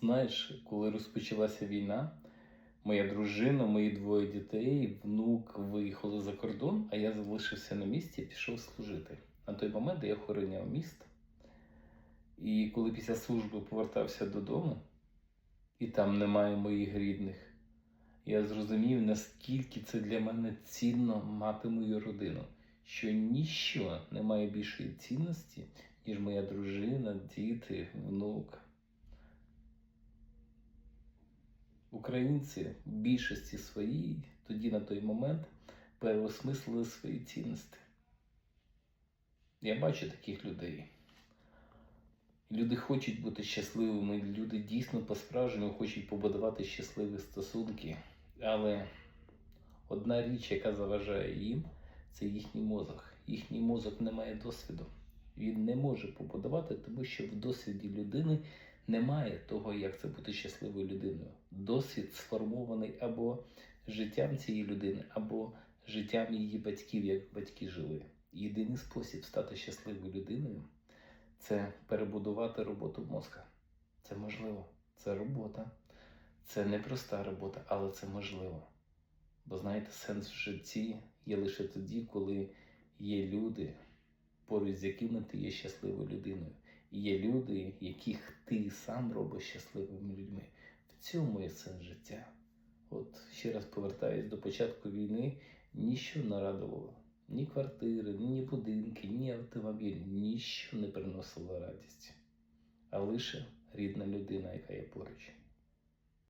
Знаєш, коли розпочалася війна, моя дружина, мої двоє дітей, внук виїхали за кордон, а я залишився на місці і пішов служити. На той момент я охороняв міст. І коли після служби повертався додому, і там немає моїх рідних, я зрозумів, наскільки це для мене цінно мати мою родину, що ніщо не має більшої цінності, ніж моя дружина, діти, внук. Українці в більшості своїй тоді на той момент переосмислили свої цінності. Я бачу таких людей. Люди хочуть бути щасливими, люди дійсно по-справжньому хочуть побудувати щасливі стосунки. Але одна річ, яка заважає їм, це їхній мозок. Їхній мозок не має досвіду. Він не може побудувати, тому що в досвіді людини немає того, як це бути щасливою людиною. Досвід сформований або життям цієї людини, або життям її батьків, як батьки жили. Єдиний спосіб стати щасливою людиною це перебудувати роботу мозка. Це можливо. Це робота. Це не проста робота, але це можливо. Бо знаєте, сенс в житті є лише тоді, коли є люди, поруч з якими ти є щасливою людиною. Є люди, яких ти сам робиш щасливими людьми. В цьому є сенс життя. От ще раз повертаюсь до початку війни, ніщо не радувало. Ні квартири, ні будинки, ні автомобіль, ніщо не приносило радість. А лише рідна людина, яка є поруч.